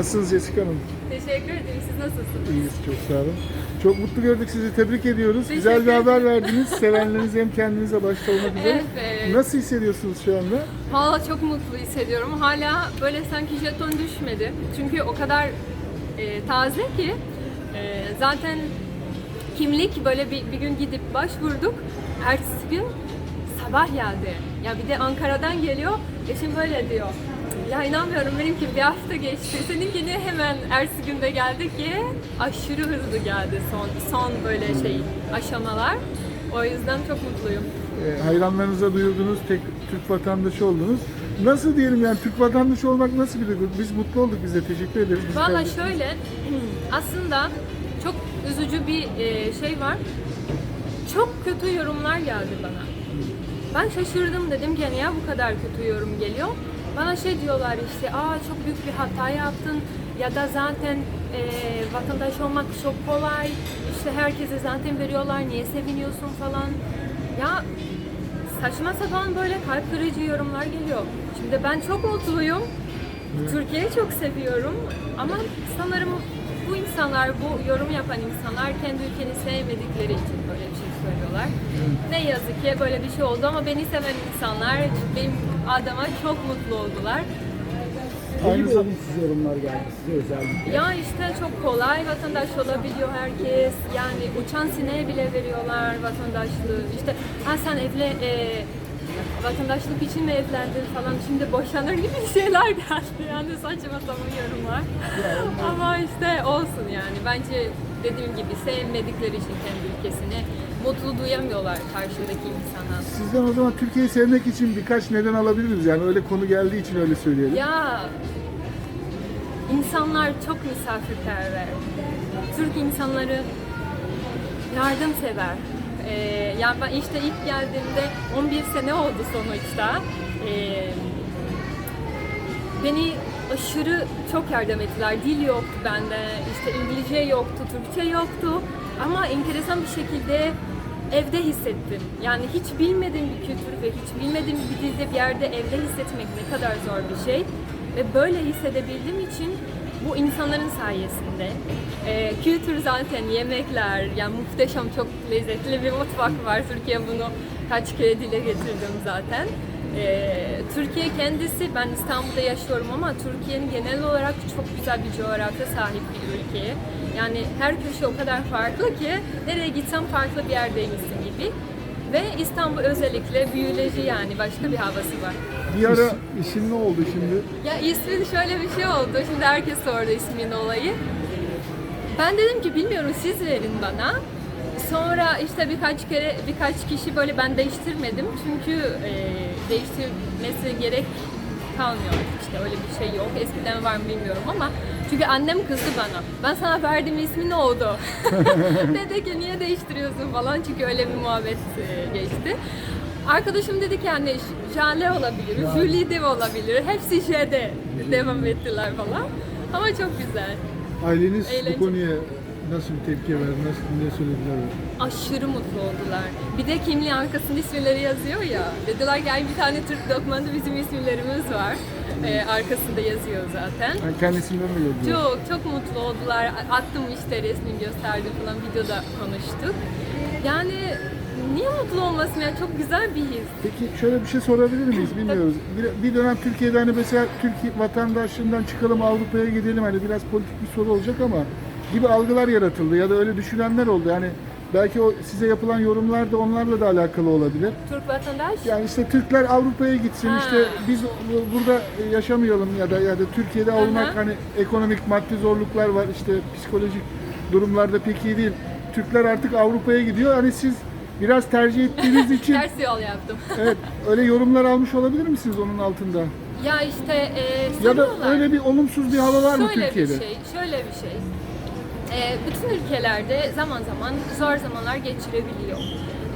Nasılsınız Jessica Hanım? Teşekkür ederim. Siz nasılsınız? İyiyiz, çok sağ olun. Çok mutlu gördük sizi, tebrik ediyoruz. Teşekkür Güzel bir haber verdiniz. Sevenleriniz hem kendinize başta olmak üzere. Evet. Nasıl hissediyorsunuz şu anda? Valla çok mutlu hissediyorum. Hala böyle sanki jeton düşmedi. Çünkü o kadar e, taze ki e, zaten kimlik böyle bir, bir gün gidip başvurduk. Ertesi gün sabah geldi. Ya bir de Ankara'dan geliyor. Eşim böyle diyor. Ya inanmıyorum benimki bir hafta geçti. Seninkini hemen ertesi günde geldi ki aşırı hızlı geldi son son böyle şey aşamalar. O yüzden çok mutluyum. Ee, hayranlarınıza duyurdunuz, tek Türk vatandaşı oldunuz. Nasıl diyelim yani Türk vatandaşı olmak nasıl bir duygu? Biz mutlu olduk biz de teşekkür ederiz. Valla tercih şöyle, aslında çok üzücü bir e, şey var. Çok kötü yorumlar geldi bana. Ben şaşırdım dedim ki niye bu kadar kötü yorum geliyor? Bana şey diyorlar işte, aa çok büyük bir hata yaptın ya da zaten e, vatandaş olmak çok kolay, işte herkese zaten veriyorlar, niye seviniyorsun falan. Ya saçma sapan böyle kalp kırıcı yorumlar geliyor. Şimdi ben çok mutluyum. Türkiye'yi çok seviyorum ama sanırım bu insanlar, bu yorum yapan insanlar kendi ülkeni sevmedikleri için böyle bir şey söylüyorlar. Ne yazık ki böyle bir şey oldu ama beni seven insanlar benim adama çok mutlu oldular. Aynı zam- olumsuz yorumlar geldi size özellikle? Ya işte çok kolay vatandaş olabiliyor herkes. Yani uçan sineğe bile veriyorlar vatandaşlığı. İşte ha sen evle e, vatandaşlık için mi evlendin falan şimdi boşanır gibi şeyler geldi. Yani saçma sapan yorumlar. Ama işte olsun yani. Bence dediğim gibi sevmedikleri için kendi ülkesini mutlu duyamıyorlar karşındaki insana. Sizden o zaman Türkiye'yi sevmek için birkaç neden alabiliriz. Yani öyle konu geldiği için öyle söyleyelim. Ya insanlar çok misafirperver. Türk insanları yardımsever. Ee, yani ben işte ilk geldiğimde 11 sene oldu sonuçta. Ee, beni aşırı çok yardım ettiler. Dil yoktu bende, işte İngilizce yoktu, Türkçe yoktu. Ama enteresan bir şekilde evde hissettim. Yani hiç bilmediğim bir kültür ve hiç bilmediğim bir dilde bir yerde evde hissetmek ne kadar zor bir şey. Ve böyle hissedebildiğim için bu insanların sayesinde. Ee, kültür zaten yemekler, yani muhteşem çok lezzetli bir mutfak var. Türkiye bunu kaç kere dile getirdim zaten. Ee, Türkiye kendisi, ben İstanbul'da yaşıyorum ama Türkiye'nin genel olarak çok güzel bir coğrafya sahip bir ülke. Yani her köşe o kadar farklı ki nereye gitsem farklı bir yerdeymişsin gibi. Ve İstanbul özellikle büyüleyici yani başka bir havası var. Bir ara İs- İsim ne oldu şimdi? Ya ismin şöyle bir şey oldu. Şimdi herkes sordu ismin olayı. Ben dedim ki bilmiyorum siz verin bana. Sonra işte birkaç kere birkaç kişi böyle ben değiştirmedim çünkü e, değiştirmesi gerek kalmıyor işte öyle bir şey yok. Eskiden var mı bilmiyorum ama çünkü annem kızdı bana. Ben sana verdiğim ismi ne oldu? dedi ki niye değiştiriyorsun falan çünkü öyle bir muhabbet e, geçti. Arkadaşım dedi ki yani Jale olabilir, Julie de olabilir. Hepsi şeyde devam ettiler falan. Ama çok güzel. aileniz Eğlenceli. bu konuya nasıl bir tepki verdi, nasıl ne söylediler? Aşırı mutlu oldular. Bir de kimliğin arkasında isimleri yazıyor ya. Dediler ki "Ay, bir tane Türk dokümanında bizim isimlerimiz var. Ee, arkasında yazıyor zaten. Yani kendisinden mi gördünüz? Çok çok mutlu oldular. Attım işte resmini gösterdim falan videoda konuştuk. Yani niye mutlu olmasın ya çok güzel bir his. Peki şöyle bir şey sorabilir miyiz bilmiyoruz. Bir, bir dönem Türkiye'de hani mesela Türkiye vatandaşlığından çıkalım Avrupa'ya gidelim hani biraz politik bir soru olacak ama gibi algılar yaratıldı ya da öyle düşünenler oldu. Yani belki o size yapılan yorumlar da onlarla da alakalı olabilir. Türk vatandaş Yani işte Türkler Avrupa'ya gitsin Ha. işte biz burada yaşamayalım ya da ya da Türkiye'de olmak Aha. hani ekonomik maddi zorluklar var işte psikolojik durumlarda pek iyi değil. Türkler artık Avrupa'ya gidiyor. Hani siz biraz tercih ettiğiniz için ters yol yaptım. evet öyle yorumlar almış olabilir misiniz onun altında? ya işte e, Ya da öyle bir olumsuz bir hava var mı şöyle Türkiye'de? bir şey, şöyle bir şey. Ee, bütün ülkelerde zaman zaman zor zamanlar geçirebiliyor.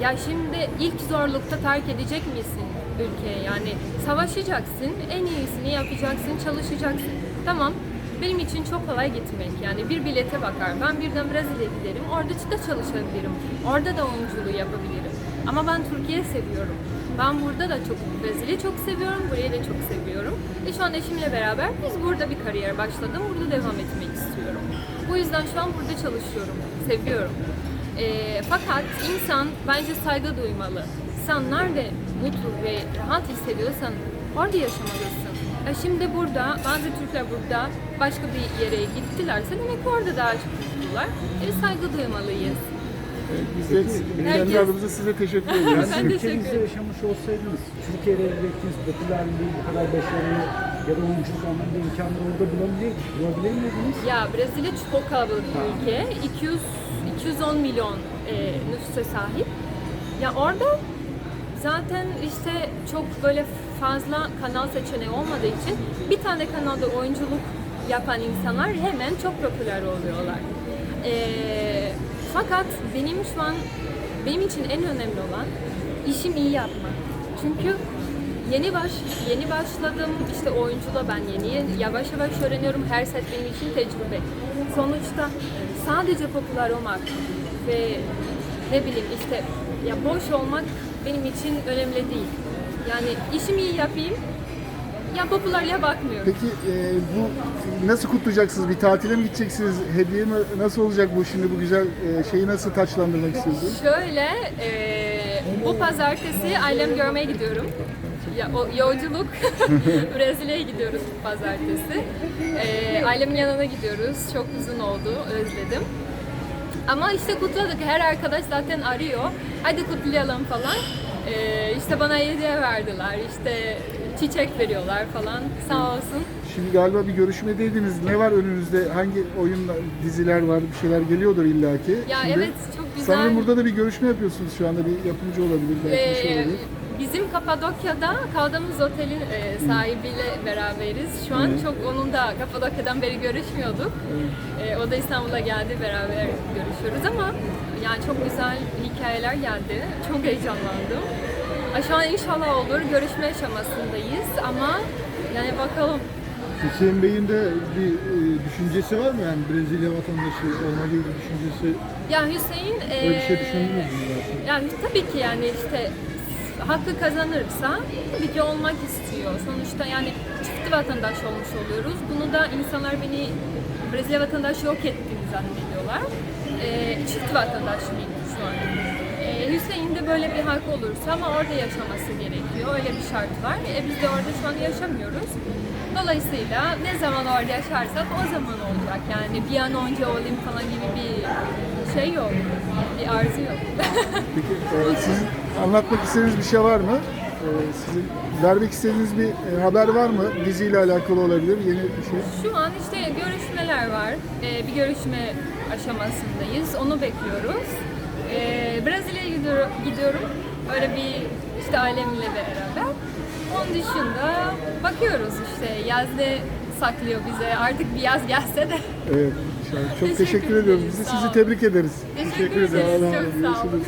Ya şimdi ilk zorlukta terk edecek misin ülkeyi? Yani savaşacaksın, en iyisini yapacaksın, çalışacaksın. Tamam, benim için çok kolay gitmek. Yani bir bilete bakar. Ben birden Brezilya'ya giderim, orada da çalışabilirim. Orada da oyunculuğu yapabilirim. Ama ben Türkiye'yi seviyorum. Ben burada da çok Brezilya'yı çok seviyorum, burayı da çok seviyorum. Ve şu an eşimle beraber biz burada bir kariyer başladım. Burada devam etmek istiyorum. Bu yüzden şu an burada çalışıyorum. Seviyorum. Ee, fakat insan bence saygı duymalı. Sen nerede mutlu ve rahat hissediyorsan orada yaşamalısın. Ya şimdi burada, bazı Türkler burada başka bir yere gittilerse demek orada daha çok mutlular. E, saygı duymalıyız. Biz de adımıza size teşekkür ediyoruz. Ben teşekkür Ülkenizde yaşamış olsaydınız, Türkiye'de elde ettiğiniz popülerliği, bu kadar başarıyı ya da oyunculuk anlamında imkanları orada bulabilir, bulabilir miydiniz? Ya Brezilya çok kalabalık bir ülke. 200 210 milyon e, nüfusa sahip. Ya orada zaten işte çok böyle fazla kanal seçeneği olmadığı için bir tane kanalda oyunculuk yapan insanlar hemen çok popüler oluyorlar. E, fakat benim şu an benim için en önemli olan işim iyi yapmak. Çünkü Yeni baş yeni başladım işte oyunculuğa ben yeni yavaş yavaş öğreniyorum. Her set benim için tecrübe. Sonuçta sadece popüler olmak ve ne bileyim işte ya boş olmak benim için önemli değil. Yani işimi iyi yapayım. Ya popülerliğe bakmıyorum. Peki e, bu nasıl kutlayacaksınız? Bir tatile mi gideceksiniz? Hediye mi? Nasıl olacak bu şimdi bu güzel e, şeyi nasıl taçlandırmak istiyorsunuz? Şöyle, e, bu pazartesi ailem görmeye gidiyorum. Ya, o yolculuk Brezilya'ya gidiyoruz bu pazartesi. E, ailemin yanına gidiyoruz. Çok uzun oldu, özledim. Ama işte kutladık. Her arkadaş zaten arıyor. Hadi kutlayalım falan. E, işte bana hediye verdiler. İşte çiçek veriyorlar falan. Sağ olsun. Şimdi galiba bir görüşmedeydiniz. Ne var önünüzde? Hangi oyun, diziler var? Bir şeyler geliyordur illaki. Ya Şimdi evet çok güzel. Sanırım burada da bir görüşme yapıyorsunuz şu anda. Bir yapımcı olabilir, belki bir şey Ee, olabilir. bizim Kapadokya'da kaldığımız otelin e, sahibiyle beraberiz. Şu an çok onun da Kapadokya'dan beri görüşmüyorduk. Ee, o da İstanbul'a geldi, beraber görüşüyoruz ama yani çok güzel hikayeler geldi. Çok heyecanlandım. Şu an inşallah olur. Görüşme aşamasındayız ama yani bakalım. Hüseyin Bey'in de bir e, düşüncesi var mı yani Brezilya vatandaşı olma gibi bir düşüncesi? Ya Hüseyin Öyle bir şey e, düşündünüz mü? Yani tabii ki yani işte hakkı kazanırsa tabii ki olmak istiyor. Sonuçta yani çift vatandaş olmuş oluyoruz. Bunu da insanlar beni Brezilya vatandaşı yok ettiğini zannediyorlar. Ee, çift vatandaşlıyım şu an. Ee, Hüseyin de böyle bir hak olursa ama orada yaşaması gerekiyor. Öyle bir şart var. E, biz de orada şu an yaşamıyoruz. Dolayısıyla ne zaman orada yaşarsak o zaman olacak. Yani bir an önce olayım falan gibi bir şey yok. Bir arzu yok. Peki e, sizin anlatmak istediğiniz bir şey var mı? E, sizin vermek istediğiniz bir e, haber var mı? Diziyle alakalı olabilir, yeni bir şey. Şu an işte görüşmeler var. Ee, bir görüşme aşamasındayız. Onu bekliyoruz. Ee, Brezilya'ya gidiyorum, gidiyorum. Öyle bir işte ailemle beraber. Onun dışında bakıyoruz işte yaz ne saklıyor bize. Artık bir yaz gelse de. Evet. Çok Teşekkür teşekkür ediyoruz. ederiz, Biz de sağ sizi tebrik ederiz. Teşekkür ederiz. Sağ olun. Çok. Sağ olun.